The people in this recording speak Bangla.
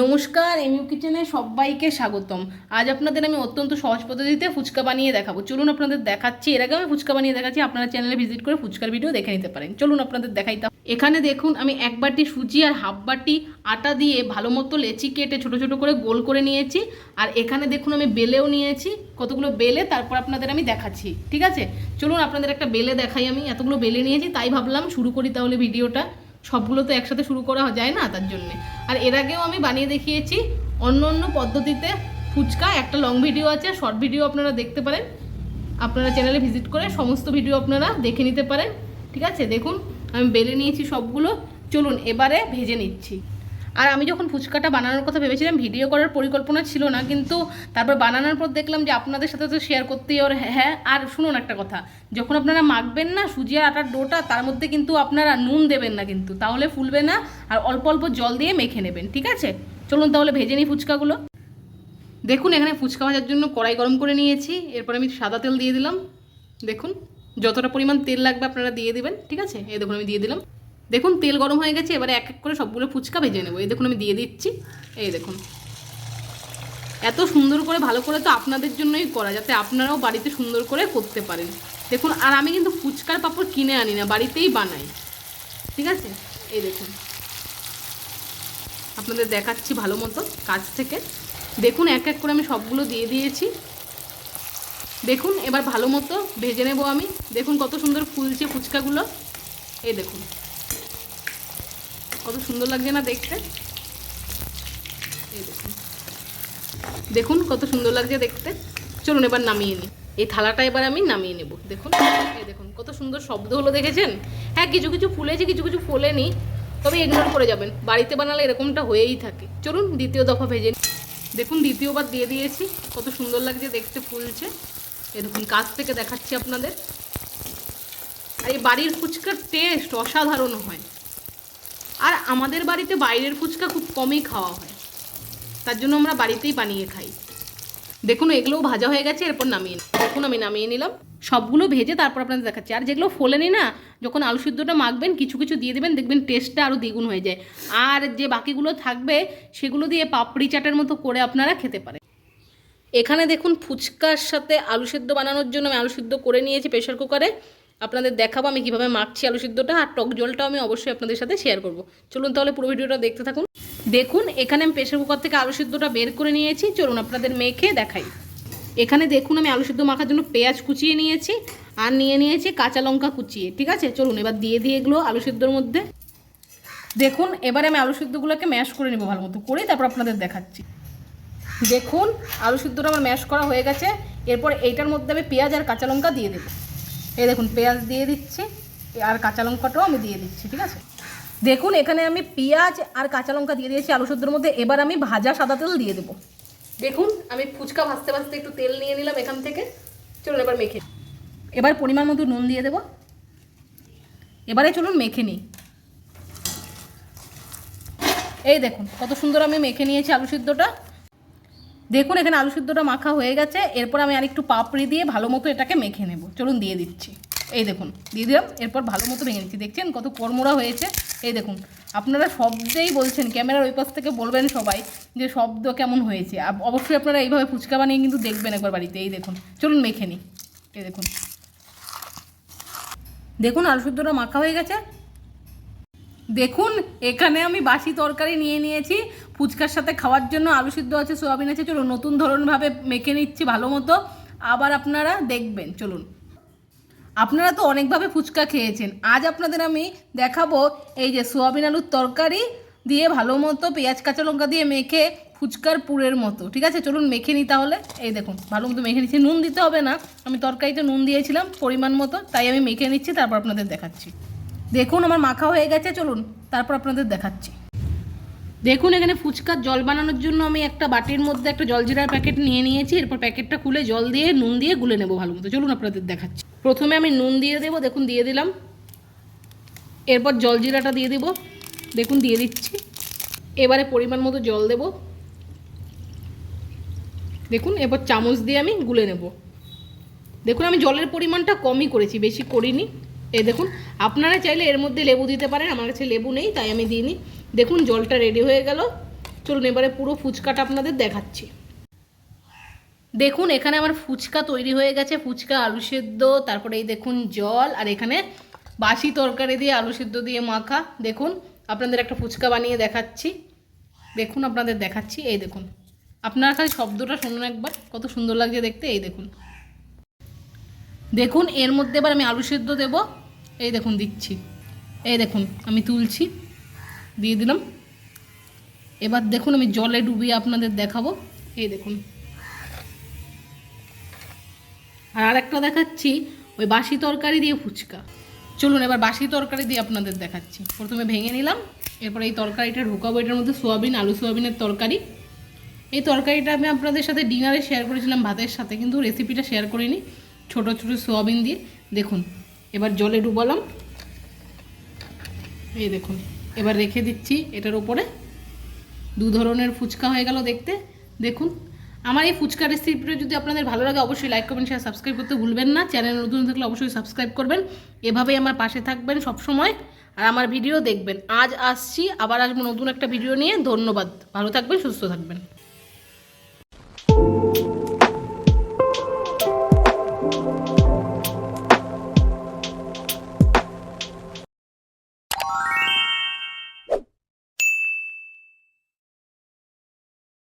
নমস্কার, এমইউ কিচেনে সবাইকে স্বাগতম। আজ আপনাদের আমি অত্যন্ত সহজ পদ্ধতিতে ফুচকা বানিয়ে দেখাবো। চলুন আপনাদের দেখাচ্ছি, এর আগে আমি ফুচকা বানিয়ে দেখাচ্ছি, আপনারা চ্যানেলে ভিজিট করে ফুচকার ভিডিও দেখে নিতে পারেন। চলুন আপনাদের দেখাইতাম এখানে দেখুন, আমি এক বাটি সুজি আর হাফ বাটি আটা দিয়ে ভালো মতো লেচি কেটে ছোট ছোট করে গোল করে নিয়েছি। আর এখানে দেখুন, আমি বেলেও নিয়েছি, কতগুলো বেলে, তারপর আপনাদের আমি দেখাচ্ছি, ঠিক আছে? চলুন আপনাদের একটা বেলে দেখাই আমি, এতগুলো বেলে নিয়েছি, তাই ভাবলাম শুরু করি তাহলে ভিডিওটা সবগুলো তো একসাথে শুরু করা যায় না তার জন্যে। আর এর আগেও আমি বানিয়ে দেখিয়েছি, অন্য অন্য পদ্ধতিতে ফুচকা, একটা লং ভিডিও আছে শর্ট ভিডিও আপনারা দেখতে পারেন। আপনারা চ্যানেলে ভিজিট করে সমস্ত ভিডিও আপনারা দেখে নিতে পারেন। ঠিক আছে? দেখুন, আমি বেলে নিয়েছি সবগুলো। চলুন, এবারে ভেজে নিচ্ছি। আর আমি যখন ফুচকাটা বানানোর কথা ভেবেছিলাম, ভিডিও করার পরিকল্পনা ছিল না, কিন্তু তারপর বানানোর পর দেখলাম যে আপনাদের সাথে তো শেয়ার করতেই ওর হ্যাঁ আর শুনুন একটা কথা, যখন আপনারা মাখবেন না সুজি আর আটার ডোটা, তার মধ্যে কিন্তু আপনারা নুন দেবেন না কিন্তু, তাহলে ফুলবে না, আর অল্প অল্প জল দিয়ে মেখে নেবেন, ঠিক আছে? চলুন তাহলে ভেজে নিই ফুচকাগুলো। দেখুন, এখানে ফুচকা ভাজার জন্য কড়াই গরম করে নিয়েছি, এরপর আমি সাদা তেল দিয়ে দিলাম। দেখুন, যতটা পরিমাণ তেল লাগবে আপনারা দিয়ে দেবেন, ঠিক আছে? এই দেখুন, আমি দিয়ে দিলাম। দেখুন, তেল গরম হয়ে গেছে, এবারে এক এক করে সবগুলো ফুচকা ভেজে নেব। এই দেখুন, আমি দিয়ে দিচ্ছি। এই দেখুন। এত সুন্দর করে, ভালো করে তো আপনাদের জন্যই করা, যাতে আপনারাও বাড়িতে সুন্দর করে করতে পারেন। দেখুন, আর আমি কিন্তু ফুচকার পাপড় কিনে আনি না, বাড়িতেই বানাই। ঠিক আছে? এই দেখুন। আপনাদের দেখাচ্ছি ভালো মতো কাছ থেকে। দেখুন, এক এক করে আমি সবগুলো দিয়ে দিয়েছি। দেখুন, এবার ভালো মতো ভেজে নেব আমি। দেখুন, কত সুন্দর ফুলছে ফুচকাগুলো। এই দেখুন। কত সুন্দর লাগছে না দেখতে? এই দেখুন। দেখুন কত সুন্দর লাগছে দেখতে। চলুন এবার নামিয়ে নিই। এই থালাটা এবার আমি নামিয়ে নেব। দেখুন, এই দেখুন, কত সুন্দর শব্দ হলো, দেখেছেন? হ্যাঁ কিছু কিছু ফুলেছে কিছু কিছু ফোলেনি তবে ইগনোর করে যাবেন। বাড়িতে বানালে এরকমটা হয়েই থাকে। চলুন দ্বিতীয় দফা ভেজে। দেখুন, দ্বিতীয়বার দিয়ে দিয়েছি। কত সুন্দর লাগছে দেখতে ফুলছে। এই দেখুন, কাছ থেকে দেখাচ্ছি আপনাদের। আর এই বাড়ির ফুচকার টেস্ট অসাধারণ হয়। আর আমাদের বাড়িতে বাইরের ফুচকা খুব কমই খাওয়া হয়। তার জন্য আমরা বাড়িতেই বানিয়ে খাই। দেখুন, এগুলোও ভাজা হয়ে গেছে, এরপর নামিয়ে। দেখুন, আমি নামিয়ে নিলাম। সবগুলো ভেজে তারপর আপনাদের দেখাচ্ছি। আর যেগুলো ফোলেনি না, যখন আলু সিদ্ধটা মাখবেন, কিছু কিছু দিয়ে দেবেন, দেখবেন টেস্টটা আরও দ্বিগুণ হয়ে যায়। আর যে বাকিগুলো থাকবে, সেগুলো দিয়ে পাপড়ি চাটের মতো করে আপনারা খেতে পারেন। এখানে দেখুন, ফুচকার সাথে আলু সিদ্ধ বানানোর জন্য আমি আলু সিদ্ধ করে নিয়েছি প্রেশার কুকারে। আপনাদের দেখাবো আমি কীভাবে মাখছি আলু সিদ্ধটা আর টক জলটাও আমি অবশ্যই আপনাদের সাথে শেয়ার করব। চলুন তাহলে পুরো ভিডিওটা দেখতে থাকুন। দেখুন, এখানে আমি প্রেশার কুকার থেকে আলু সিদ্ধটা বের করে নিয়েছি। চলুন আপনাদের মেখে দেখাই। এখানে দেখুন, আমি আলু সিদ্ধ মাখার জন্য পেঁয়াজ কুচিয়ে নিয়েছি আর নিয়ে নিয়েছি কাঁচা লঙ্কা কুচিয়ে, ঠিক আছে? চলুন এবার দিয়ে দিয়ে এগুলো আলু সিদ্ধর মধ্যে। দেখুন, এবারে আমি আলু সিদ্ধগুলোকে ম্যাশ করে নেব ভালো মতো। করে তারপর আপনাদের দেখাচ্ছি। দেখুন, আলু সিদ্ধটা আমার ম্যাশ করা হয়ে গেছে। এরপর এইটার মধ্যে আমি পেঁয়াজ আর কাঁচা লঙ্কা দিয়ে দেবো। এই দেখুন, পেঁয়াজ দিয়ে দিচ্ছি, আর কাঁচা লঙ্কাটাও আমি দিয়ে দিচ্ছি, ঠিক আছে? দেখুন, এখানে আমি পেঁয়াজ আর কাঁচা লঙ্কা দিয়ে দিয়েছি আলু সিদ্ধর মধ্যে, এবার আমি ভাজা সাদা তেল দিয়ে দেবো। দেখুন, আমি ফুচকা ভাজতে ভাজতে একটু তেল নিয়ে নিলাম এখান থেকে। চলুন এবার মেখে। এবার পরিমাণ মতো নুন দিয়ে দেবো। এবারে চলুন মেখে নিই। এই দেখুন, কত সুন্দর আমি মেখে নিয়েছি আলু সিদ্ধটা। দেখুন, এখানে আলু সিদ্ধটা মাখা হয়ে গেছে। এরপর আমি আরেকটু পাপড়ি দিয়ে ভালো মতো এটাকে মেখে নেব। চলুন, দিয়ে দিচ্ছি। এই দেখুন, দিয়ে দিলাম। এরপর ভালো মতো ভেঙে নিচ্ছি। দেখছেন কত কর্মরা হয়েছে? এই দেখুন, আপনারা শব্দেই বলছেন, ক্যামেরার ওই পাশ থেকে বলবেন সবাই যে শব্দ কেমন হয়েছে। অবশ্যই আপনারা এইভাবে ফুচকা বানিয়ে কিন্তু দেখবেন একবার বাড়িতে। এই দেখুন, চলুন মেখে নিই। এই দেখুন। দেখুন, আলু সিদ্ধটা মাখা হয়ে গেছে। দেখুন, এখানে আমি বাসি তরকারি নিয়ে নিয়েছি। ফুচকার সাথে খাওয়ার জন্য আলু সিদ্ধ আছে, সোয়াবিন আছে চলুন নতুন ধরনভাবে মেখে নিচ্ছি ভালো মতো। আবার আপনারা দেখবেন, চলুন। আপনারা তো অনেকভাবে ফুচকা খেয়েছেন। আজ আপনাদের আমি দেখাবো এই যে সোয়াবিন আলুর তরকারি দিয়ে ভালো মতো পেঁয়াজ, কাঁচা লঙ্কা দিয়ে মেখে ফুচকার পুরের মতো। ঠিক আছে? চলুন মেখে নিই তাহলে। এই দেখুন, ভালো মতো মেখে নিচ্ছি। নুন দিতে হবে না। আমি তরকারিতে নুন দিয়েছিলাম পরিমাণ মতো, তাই আমি মেখে নিচ্ছি, তারপর আপনাদের দেখাচ্ছি। দেখুন, আমার মাখা হয়ে গেছে, চলুন। তারপর আপনাদের দেখাচ্ছি। দেখুন, এখানে ফুচকার জল বানানোর জন্য আমি একটা বাটির মধ্যে একটা জলজিরার প্যাকেট নিয়ে নিয়েছি, এরপর প্যাকেটটা খুলে জল দিয়ে, নুন দিয়ে গুলে নেব ভালো মতো। চলুন আপনাদের দেখাচ্ছি। প্রথমে আমি নুন দিয়ে দেবো, দেখুন, দিয়ে দিলাম। এরপর জলজিরাটা দিয়ে দেবো, দেখুন, দিয়ে দিচ্ছি। এবারে পরিমাণ মতো জল দেব। দেখুন, এরপর চামচ দিয়ে আমি গুলে নেব। দেখুন, আমি জলের পরিমাণটা কমই করেছি, বেশি করিনি। এই দেখুন, আপনারা চাইলে এর মধ্যে লেবু দিতে পারেন, আমার কাছে লেবু নেই, তাই আমি দিইনি। দেখুন, জলটা রেডি হয়ে গেল। চলুন, এবারে পুরো ফুচকাটা আপনাদের দেখাচ্ছি। দেখুন, এখানে আমার ফুচকা তৈরি হয়ে গেছে। ফুচকা, আলু সেদ্ধ, তারপরে এই দেখুন জল, আর এখানে বাসি তরকারি দিয়ে আলু সেদ্ধ দিয়ে মাখা। দেখুন, আপনাদের একটা ফুচকা বানিয়ে দেখাচ্ছি। দেখুন, আপনাদের দেখাচ্ছি। এই দেখুন, আপনার খালি শব্দটা শুনুন একবার। কত সুন্দর লাগছে দেখতে। এই দেখুন। দেখুন, এর মধ্যে এবার আমি আলু সেদ্ধ দেব। এই দেখুন, দিচ্ছি। এই দেখুন, আমি তুলছি। দিয়ে দিলাম। এবার দেখুন আমি জলে ডুবিয়ে আপনাদের দেখাবো। এই দেখুন। আর আরেকটা দেখাচ্ছি, ওই বাসি তরকারি দিয়ে ফুচকা। চলুন এবার বাসি তরকারি দিয়ে আপনাদের দেখাচ্ছি। প্রথমে ভেঙে নিলাম, এরপর এই তরকারিটা ঢোকাবো। এটার মধ্যে সোয়াবিন, আলু সোয়াবিনের তরকারি। এই তরকারিটা আমি আপনাদের সাথে ডিনারে শেয়ার করেছিলাম ভাতের সাথে, কিন্তু রেসিপিটা শেয়ার করিনি। ছোট ছোট সোয়াবিন দিয়ে। দেখুন, এবার জলে ডুবালাম। এই দেখুন। এবার রেখে দিচ্ছি এটার উপরে। দু ধরনের ফুচকা হয়ে গেল দেখতে। দেখুন, আমার এই ফুচকা রেসিপিটা যদি আপনাদের ভালো লাগে, অবশ্যই লাইক করবেন শেয়ার সাবস্ক্রাইব করতে ভুলবেন না। চ্যানেল নতুন থাকলে অবশ্যই সাবস্ক্রাইব করবেন। এভাবেই আমার পাশে থাকবেন সব সময় আর আমার ভিডিও দেখবেন। আজ আসছি, আবার আসব নতুন একটা ভিডিও নিয়ে। ধন্যবাদ। ভালো থাকবেন, সুস্থ থাকবেন।